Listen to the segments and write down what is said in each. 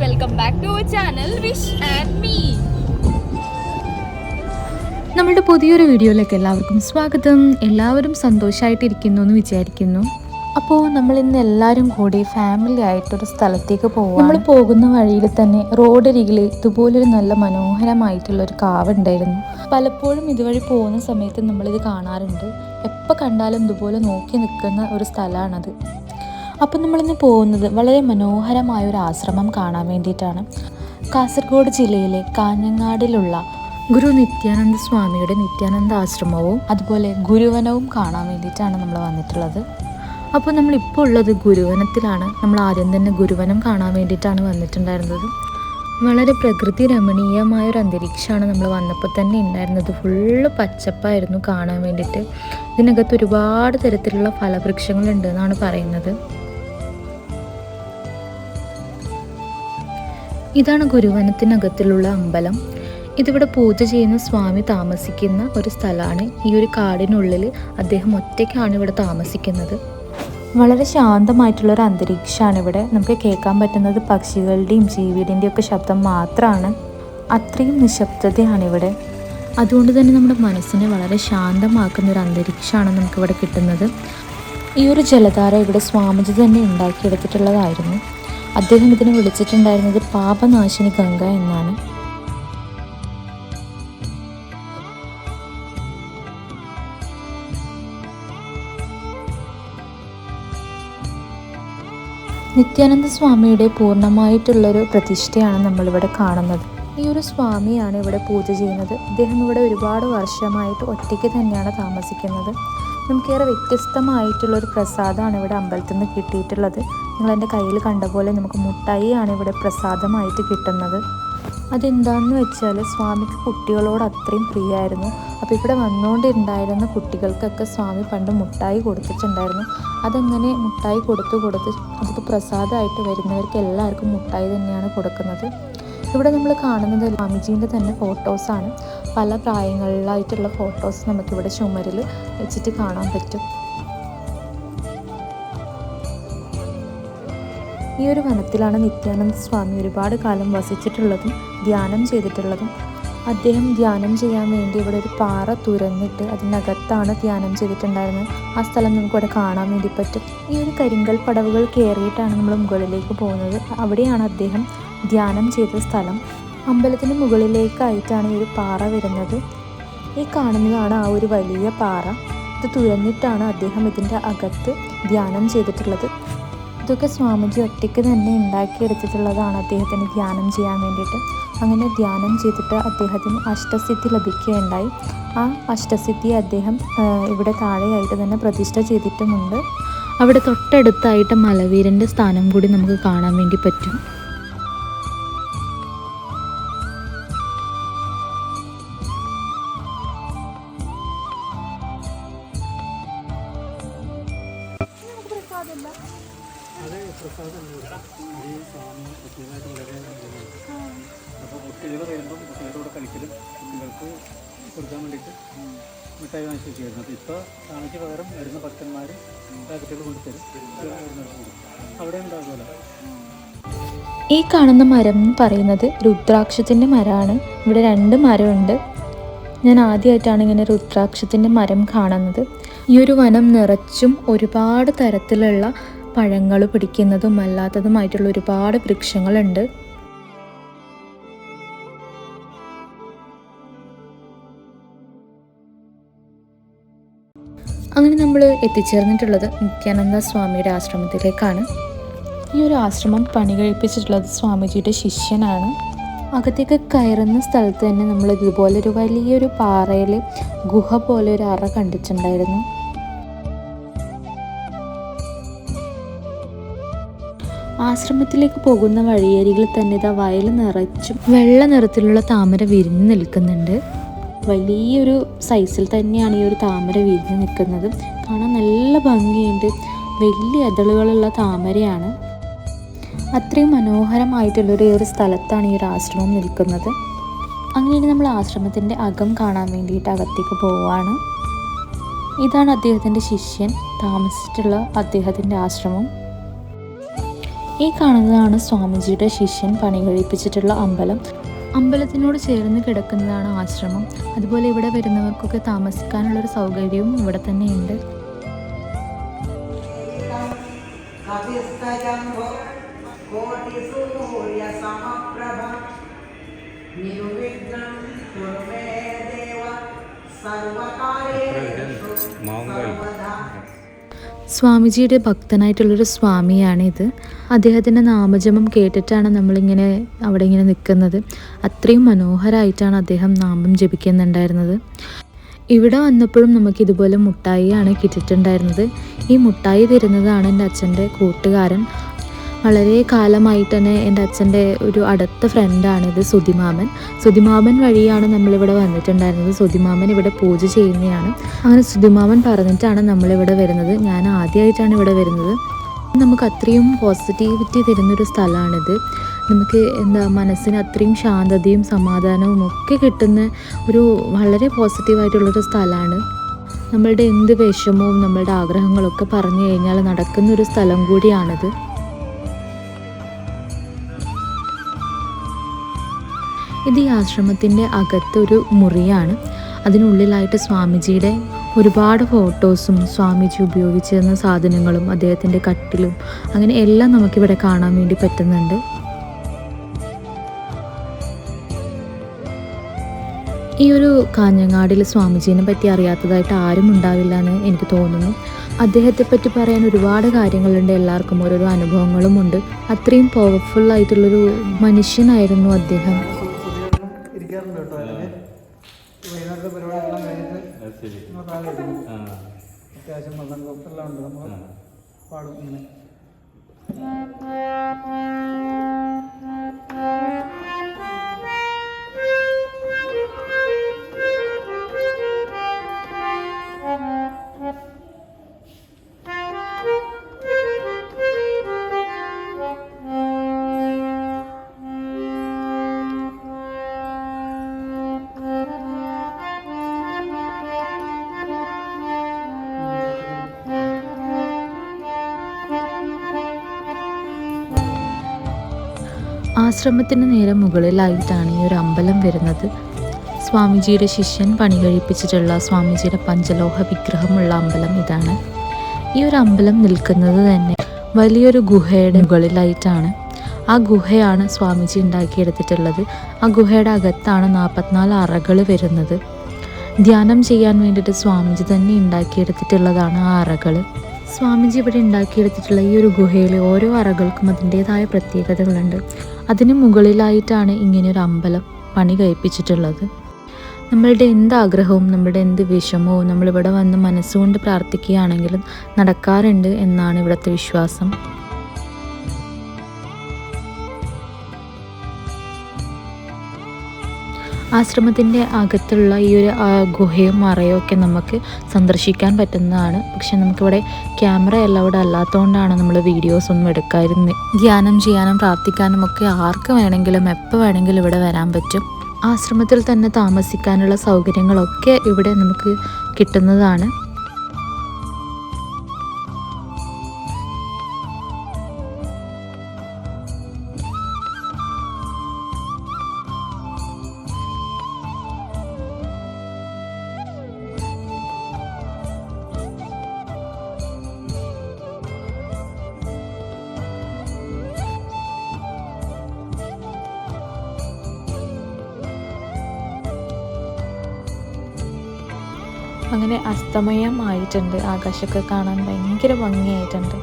Back to channel wish and me നമ്മുടെ പുതിയൊരു വീഡിയോയിലേക്ക് എല്ലാവർക്കും സ്വാഗതം. എല്ലാവരും സന്തോഷമായിട്ടിരിക്കുന്നു എന്ന് വിചാരിക്കുന്നു. അപ്പോൾ നമ്മൾ ഇന്ന് എല്ലാവരും കൂടി ഫാമിലി ആയിട്ടൊരു സ്ഥലത്തേക്ക് പോകും നമ്മൾ പോകുന്ന വഴിയിൽ തന്നെ റോഡരികിൽ ഇതുപോലൊരു നല്ല മനോഹരമായിട്ടുള്ള ഒരു കാവ് ഉണ്ടായിരുന്നു പലപ്പോഴും ഇതുവഴി പോകുന്ന സമയത്ത് നമ്മളിത് കാണാറുണ്ട്. എപ്പോൾ കണ്ടാലും ഇതുപോലെ നോക്കി നിൽക്കുന്ന ഒരു സ്ഥലമാണത്. അപ്പം നമ്മളിന്ന് പോകുന്നത് വളരെ മനോഹരമായ ഒരു ആശ്രമം കാണാൻ വേണ്ടിയിട്ടാണ്. കാസർഗോഡ് ജില്ലയിലെ കാഞ്ഞങ്ങാടിലുള്ള ഗുരു നിത്യാനന്ദ സ്വാമിയുടെ നിത്യാനന്ദ ആശ്രമവും അതുപോലെ ഗുരുവനവും കാണാൻ വേണ്ടിയിട്ടാണ് നമ്മൾ വന്നിട്ടുള്ളത്. അപ്പോൾ നമ്മളിപ്പോൾ ഉള്ളത് ഗുരുവനത്തിലാണ്. നമ്മൾ ആദ്യം തന്നെ ഗുരുവനം കാണാൻ വേണ്ടിയിട്ടാണ് വന്നിട്ടുണ്ടായിരുന്നത്. വളരെ പ്രകൃതി രമണീയമായ ഒരു അന്തരീക്ഷമാണ് നമ്മൾ വന്നപ്പോൾ തന്നെ ഉണ്ടായിരുന്നത്. ഫുള്ള് പച്ചപ്പായിരുന്നു കാണാൻ വേണ്ടിയിട്ട്. ഇതിനകത്ത് ഒരുപാട് തരത്തിലുള്ള ഫലവൃക്ഷങ്ങളുണ്ട് എന്നാണ് പറയുന്നത്. ഇതാണ് ഗുരുവനത്തിനകത്തിലുള്ള അമ്പലം. ഇതിവിടെ പൂജ ചെയ്യുന്ന സ്വാമി താമസിക്കുന്ന ഒരു സ്ഥലമാണ്. ഈ ഒരു കാടിനുള്ളിൽ അദ്ദേഹം ഒറ്റയ്ക്കാണ് ഇവിടെ താമസിക്കുന്നത്. വളരെ ശാന്തമായിട്ടുള്ള ഒരു അന്തരീക്ഷമാണ് ഇവിടെ. നമുക്ക് കേൾക്കാൻ പറ്റുന്നത് പക്ഷികളുടെയും ജീവിയുടെയും ഒക്കെ ശബ്ദം മാത്രമാണ്. അത്രയും നിശബ്ദതയാണ് ഇവിടെ. അതുകൊണ്ട് തന്നെ നമ്മുടെ മനസ്സിനെ വളരെ ശാന്തമാക്കുന്ന ഒരു അന്തരീക്ഷമാണ് നമുക്കിവിടെ കിട്ടുന്നത്. ഈ ഒരു ജലധാര ഇവിടെ സ്വാമിജി തന്നെ ഉണ്ടാക്കിയെടുത്തിട്ടുള്ളതായിരുന്നു. അദ്ദേഹം ഇതിനെ വിളിച്ചിട്ടുണ്ടായിരുന്നത് പാപനാശിനി ഗംഗ എന്നാണ്. നിത്യാനന്ദ സ്വാമിയുടെ പൂർണമായിട്ടുള്ളൊരു പ്രതിഷ്ഠയാണ് നമ്മളിവിടെ കാണുന്നത്. ഈ ഒരു സ്വാമിയാണ് ഇവിടെ പൂജ ചെയ്യുന്നത്. ഇദ്ദേഹം ഇവിടെ ഒരുപാട് വർഷമായിട്ട് ഒറ്റയ്ക്ക് തന്നെയാണ് താമസിക്കുന്നത്. നമുക്കേറെ വ്യത്യസ്തമായിട്ടുള്ളൊരു പ്രസാദമാണ് ഇവിടെ അമ്പലത്തിൽ നിന്ന് കിട്ടിയിട്ടുള്ളത്. നിങ്ങൾ എന്റെ കയ്യിൽ കണ്ട പോലെ നമുക്ക് മുട്ടായിയാണ് ഇവിടെ പ്രസാദമായിട്ട് കിട്ടുന്നത്. അതെന്താണെന്ന് വെച്ചാൽ സ്വാമിക്ക് കുട്ടികളോട് അത്രയും പ്രിയമായിരുന്നു അപ്പോൾ ഇവിടെ വന്നുകൊണ്ടുണ്ടായിരുന്ന കുട്ടികൾക്കൊക്കെ സ്വാമി പണ്ട് മുട്ടായി കൊടുത്തിട്ടുണ്ടായിരുന്നു. അതങ്ങനെ മുട്ടായി കൊടുത്ത് കൊടുത്ത് അതിപ്പോൾ പ്രസാദമായിട്ട് വരുന്നവർക്ക് എല്ലാവർക്കും മുട്ടായി തന്നെയാണ് കൊടുക്കുന്നത്. ഇവിടെ നമ്മൾ കാണുന്നത് സ്വാമിജീന്റെ തന്നെ ഫോട്ടോസാണ്. പല പ്രായങ്ങളിലായിട്ടുള്ള ഫോട്ടോസ് നമുക്കിവിടെ ചുമരിൽ വെച്ചിട്ട് കാണാൻ പറ്റും. ഈ ഒരു വനത്തിലാണ് നിത്യാനന്ദ സ്വാമി ഒരുപാട് കാലം വസിച്ചിട്ടുള്ളതും ധ്യാനം ചെയ്തിട്ടുള്ളതും. അദ്ദേഹം ധ്യാനം ചെയ്യാൻ വേണ്ടി ഇവിടെ ഒരു പാറ തുരന്നിട്ട് അതിനകത്താണ് ധ്യാനം ചെയ്തിട്ടുണ്ടായിരുന്നത്. ആ സ്ഥലം നമുക്കിവിടെ കാണാൻ വേണ്ടി പറ്റും. ഈ ഒരു കരിങ്കൽ പടവുകൾ കയറിയിട്ടാണ് നമ്മൾ മുകളിലേക്ക് പോകുന്നത്. അവിടെയാണ് അദ്ദേഹം ധ്യാനം ചെയ്ത സ്ഥലം. അമ്പലത്തിന് മുകളിലേക്കായിട്ടാണ് ഈ ഒരു പാറ വരുന്നത്. ഈ കാണുന്നതാണ് ആ ഒരു വലിയ പാറ. ഇത് തുരന്നിട്ടാണ് അദ്ദേഹം ഇതിന്റെ അകത്ത് ധ്യാനം ചെയ്തിട്ടുള്ളത്. ഇതൊക്കെ സ്വാമിജി ഒറ്റയ്ക്ക് തന്നെ ഉണ്ടാക്കിയെടുത്തിട്ടുള്ളതാണ് അദ്ദേഹത്തിന് ധ്യാനം ചെയ്യാൻ വേണ്ടിയിട്ട്. അങ്ങനെ ധ്യാനം ചെയ്തിട്ട് അദ്ദേഹത്തിന് അഷ്ടസിദ്ധി ലഭിക്കുകയുണ്ടായി. ആ അഷ്ടസിദ്ധി അദ്ദേഹം ഇവിടെ താഴെയായിട്ട് തന്നെ പ്രതിഷ്ഠ ചെയ്തിട്ടുമുണ്ട്. അവിടെ തൊട്ടടുത്തായിട്ട് മലവീരന്റെ സ്ഥാനം കൂടി നമുക്ക് കാണാൻ വേണ്ടി പറ്റും. അപ്പോൾ കുട്ടികൾ വരുമ്പം കുട്ടികളോട് കളിക്കലും കുട്ടികൾക്ക് കൊടുക്കാൻ വേണ്ടിയിട്ട് മിഠായി വാങ്ങിച്ച് അപ്പോൾ ഇപ്പോൾ സ്വാമിക്ക് പകരം വരുന്ന ഭക്തന്മാർ പാക്കറ്റുകൾ കൊണ്ടുതരും അവിടെ ഉണ്ടാകുമല്ലോ ഈ കാണുന്ന മരം എന്ന് പറയുന്നത് രുദ്രാക്ഷത്തിന്റെ മരമാണ്. ഇവിടെ രണ്ട് മരമുണ്ട്. ഞാൻ ആദ്യമായിട്ടാണ് ഇങ്ങനെ രുദ്രാക്ഷത്തിന്റെ മരം കാണുന്നത്. ഈ ഒരു വനം നിറച്ചും ഒരുപാട് തരത്തിലുള്ള പഴങ്ങൾ പിടിക്കുന്നതും അല്ലാത്തതുമായിട്ടുള്ള ഒരുപാട് വൃക്ഷങ്ങളുണ്ട്. അങ്ങനെ നമ്മൾ എത്തിച്ചേർന്നിട്ടുള്ളത് നിത്യാനന്ദ സ്വാമിയുടെ ആശ്രമത്തിലേക്കാണ്. ഈ ഒരു ആശ്രമം പണി കഴിപ്പിച്ചിട്ടുള്ളത് സ്വാമിജിയുടെ ശിഷ്യനാണ്. അകത്തേക്ക് കയറുന്ന സ്ഥലത്ത് തന്നെ നമ്മൾ ഇതുപോലെ ഒരു വലിയൊരു പാറയിൽ ഗുഹ പോലെ ഒരു അറ കണ്ടിട്ടുണ്ടായിരുന്നു. ആശ്രമത്തിലേക്ക് പോകുന്ന വഴിയരികിൽ തന്നെ ഇതാ വയൽ നിറച്ചും വെള്ള നിറത്തിലുള്ള താമര വിരിഞ്ഞു നിൽക്കുന്നുണ്ട്. വലിയൊരു സൈസിൽ തന്നെയാണ് ഈ ഒരു താമര വിരിഞ്ഞു നിൽക്കുന്നത്. കാണാൻ നല്ല ഭംഗിയുണ്ട്. വലിയ ഇതളുകളുള്ള താമരയാണ്. അത്രയും മനോഹരമായിട്ടുള്ളൊരു ഈ ഒരു സ്ഥലത്താണ് ഈ ഒരു ആശ്രമം നിൽക്കുന്നത്. അങ്ങനെ നമ്മൾ ആശ്രമത്തിന്റെ അകം കാണാൻ വേണ്ടിയിട്ട് അകത്തേക്ക് പോവുകയാണ് ഇതാണ് അദ്ദേഹത്തിന്റെ ശിഷ്യൻ. താമസിച്ചിട്ടുള്ള അദ്ദേഹത്തിന്റെ ആശ്രമം. ഈ കാണുന്നതാണ് സ്വാമിജിയുടെ ശിഷ്യൻ പണി കഴിപ്പിച്ചിട്ടുള്ള അമ്പലം. അമ്പലത്തിനോട് ചേർന്ന് കിടക്കുന്നതാണ് ആശ്രമം. അതുപോലെ ഇവിടെ വരുന്നവർക്കൊക്കെ താമസിക്കാനുള്ളൊരു സൗകര്യവും ഇവിടെ തന്നെയുണ്ട്. മാങ്കായി സ്വാമിജിയുടെ ഭക്തനായിട്ടുള്ളൊരു സ്വാമിയാണിത്. അദ്ദേഹത്തിന്റെ നാമജപം കേട്ടിട്ടാണ് നമ്മളിങ്ങനെ അവിടെ ഇങ്ങനെ നിൽക്കുന്നത്. അത്രയും മനോഹരമായിട്ടാണ് അദ്ദേഹം നാമം ജപിക്കുന്നുണ്ടായിരുന്നത്. ഇവിടെ വന്നപ്പോഴും നമുക്ക് ഇതുപോലെ മുട്ടായിയാണ് കിട്ടിയിട്ടുണ്ടായിരുന്നത്. ഈ മുട്ടായി തരുന്നതാണ് എന്റെ അച്ഛന്റെ കൂട്ടുകാരൻ. വളരെ കാലമായിട്ട് തന്നെ എന്റെ അച്ഛന്റെ ഒരു അടുത്ത ഫ്രണ്ടാണിത് സുതിമാമൻ. സുതിമാമൻ വഴിയാണ് നമ്മളിവിടെ വന്നിട്ടുണ്ടായിരുന്നത്. സുതിമാമൻ ഇവിടെ പൂജ ചെയ്യുന്നതാണ് അങ്ങനെ സുതിമാമൻ പറഞ്ഞിട്ടാണ് നമ്മളിവിടെ വരുന്നത്. ഞാൻ ആദ്യമായിട്ടാണ് ഇവിടെ വരുന്നത്. നമുക്ക് അത്രയും പോസിറ്റിവിറ്റി തരുന്നൊരു സ്ഥലമാണിത്. നമുക്ക് എന്താ മനസ്സിന് അത്രയും ശാന്തതയും സമാധാനവും ഒക്കെ കിട്ടുന്ന ഒരു വളരെ പോസിറ്റീവായിട്ടുള്ളൊരു സ്ഥലമാണ്. നമ്മളുടെ എന്ത് വിഷമവും നമ്മളുടെ ആഗ്രഹങ്ങളൊക്കെ പറഞ്ഞു കഴിഞ്ഞാൽ നടക്കുന്നൊരു സ്ഥലം കൂടിയാണിത്. ഇത് ഈ ആശ്രമത്തിന്റെ അകത്തൊരു മുറിയാണ്. അതിനുള്ളിലായിട്ട് സ്വാമിജിയുടെ ഒരുപാട് ഫോട്ടോസും സ്വാമിജി ഉപയോഗിച്ചിരുന്ന സാധനങ്ങളും അദ്ദേഹത്തിന്റെ കട്ടിലും അങ്ങനെ എല്ലാം നമുക്കിവിടെ കാണാൻ വേണ്ടി പറ്റുന്നുണ്ട്. ഈ ഒരു കാഞ്ഞങ്ങാടിൽ സ്വാമിജീനെ പറ്റി അറിയാത്തതായിട്ട് ആരും ഉണ്ടാവില്ല എന്ന് എനിക്ക് തോന്നുന്നു. അദ്ദേഹത്തെ പറ്റി പറയാൻ ഒരുപാട് കാര്യങ്ങളുണ്ട്. എല്ലാവർക്കും ഓരോരോ അനുഭവങ്ങളുമുണ്ട്. അത്രയും പവർഫുൾ ആയിട്ടുള്ളൊരു മനുഷ്യനായിരുന്നു അദ്ദേഹം. ഇരിക്കാറുണ്ട് കേട്ടോ അതിന്. വൈകുന്നേരത്തെ പരിപാടികളെല്ലാം കഴിഞ്ഞിട്ട് നമ്മൾ താഴെ അത്യാവശ്യം മതം എല്ലാം ഉണ്ട്. നമ്മൾ പാടും ഇങ്ങനെ. ആശ്രമത്തിന് നേരെ മുകളിലായിട്ടാണ് ഈ ഒരു അമ്പലം വരുന്നത്. സ്വാമിജിയുടെ ശിഷ്യൻ പണി കഴിപ്പിച്ചിട്ടുള്ള സ്വാമിജിയുടെ പഞ്ചലോഹ വിഗ്രഹമുള്ള അമ്പലം ഇതാണ്. ഈ ഒരു അമ്പലം നിൽക്കുന്നത് തന്നെ വലിയൊരു ഗുഹയുടെ മുകളിലായിട്ടാണ്. ആ ഗുഹയാണ് സ്വാമിജി ഉണ്ടാക്കിയെടുത്തിട്ടുള്ളത്. ആ ഗുഹയുടെ അകത്താണ് നാൽപ്പത്തിനാല് അറകൾ വരുന്നത്. ധ്യാനം ചെയ്യാൻ വേണ്ടിയിട്ട് സ്വാമിജി തന്നെ ഉണ്ടാക്കിയെടുത്തിട്ടുള്ളതാണ് ആ അറകൾ സ്വാമിജി ഇവിടെ ഉണ്ടാക്കിയെടുത്തിട്ടുള്ള ഈ ഒരു ഗുഹയിൽ ഓരോ അറകൾക്കും അതിന്റേതായ പ്രത്യേകതകളുണ്ട്. അതിന് മുകളിലായിട്ടാണ് ഇങ്ങനെയൊരു അമ്പലം പണി കഴിപ്പിച്ചിട്ടുള്ളത്. നമ്മളുടെ എന്ത് ആഗ്രഹവും നമ്മളുടെ എന്ത് വിഷമവും നമ്മളിവിടെ വന്ന് മനസ്സുകൊണ്ട് പ്രാർത്ഥിക്കുകയാണെങ്കിലും നടക്കാറുണ്ട് എന്നാണ് ഇവിടുത്തെ വിശ്വാസം. ആശ്രമത്തിന്റെ അകത്തുള്ള ഈ ഒരു ഗുഹയും മറയും ഒക്കെ നമുക്ക് സന്ദർശിക്കാൻ പറ്റുന്നതാണ്. പക്ഷെ നമുക്കിവിടെ ക്യാമറ അലൗഡ് അല്ലാത്തതുകൊണ്ടാണ് നമ്മൾ വീഡിയോസ് ഒന്നും എടുക്കാതിരുന്നത് ധ്യാനം ചെയ്യാനും പ്രാർത്ഥിക്കാനും ഒക്കെ ആർക്ക് വേണമെങ്കിലും എപ്പോൾ വേണമെങ്കിലും ഇവിടെ വരാൻ പറ്റും. ആശ്രമത്തിൽ തന്നെ താമസിക്കാനുള്ള സൗകര്യങ്ങളൊക്കെ ഇവിടെ നമുക്ക് കിട്ടുന്നതാണ്. അങ്ങനെ അസ്തമയമായിട്ടുണ്ട്. ആകാശമൊക്കെ കാണാൻ ഭയങ്കര ഭംഗിയായിട്ടുണ്ട്.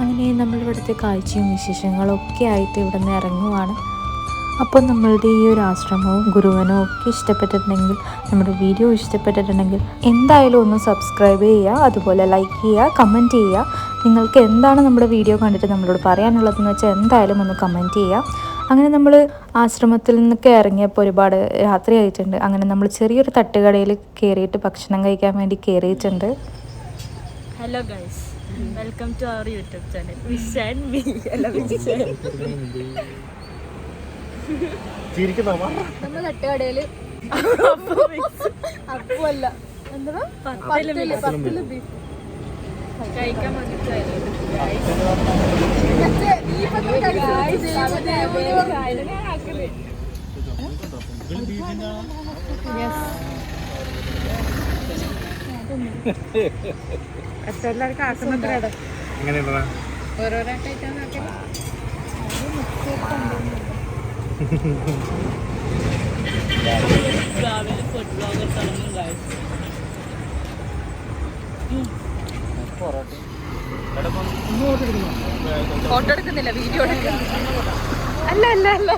അങ്ങനെ നമ്മളിവിടുത്തെ കാഴ്ചയും വിശേഷങ്ങളും ഒക്കെ ആയിട്ട് ഇവിടെ നിന്ന് ഇറങ്ങുവാണ്. അപ്പോൾ നമ്മളുടെ ഈ ഒരു ആശ്രമവും ഗുരുവനോ ഒക്കെ ഇഷ്ടപ്പെട്ടിട്ടുണ്ടെങ്കിൽ നമ്മുടെ വീഡിയോ ഇഷ്ടപ്പെട്ടിട്ടുണ്ടെങ്കിൽ എന്തായാലും ഒന്ന് സബ്സ്ക്രൈബ് ചെയ്യുക അതുപോലെ ലൈക്ക് ചെയ്യുക കമന്റ് ചെയ്യുക. നിങ്ങൾക്ക് എന്താണ് നമ്മുടെ വീഡിയോ കണ്ടിട്ട് നമ്മളോട് പറയാനുള്ളതെന്ന് വെച്ചാൽ എന്തായാലും ഒന്ന് കമന്റ് ചെയ്യുക. അങ്ങനെ നമ്മൾ ആശ്രമത്തിൽ നിന്നൊക്കെ ഇറങ്ങിയപ്പോൾ ഒരുപാട് രാത്രി ആയിട്ടുണ്ട്. അങ്ങനെ നമ്മൾ ചെറിയൊരു തട്ടുകടയിൽ കയറിയിട്ട് ഭക്ഷണം കഴിക്കാൻ വേണ്ടി കയറിയിട്ടുണ്ട്. Hello guys welcome to our YouTube channel wish and me അല്ല വിഷ് നമ്മൾ തട്ടുകടയിൽ അപ്പല്ല എന്താ പത്തിൽ പത്തിൽ ബീഫ്. കഴിക്കാൻ വേണ്ടിട്ടായിരുന്നു. എല്ലാവർക്കും ആക്കുന്നത്ര ഓരോരോ തുടങ്ങും ഗൈസ് ഫോട്ടോ എടുക്കുന്നില്ല വീഡിയോ എടുക്കുന്നില്ല. അല്ല അല്ല അല്ല.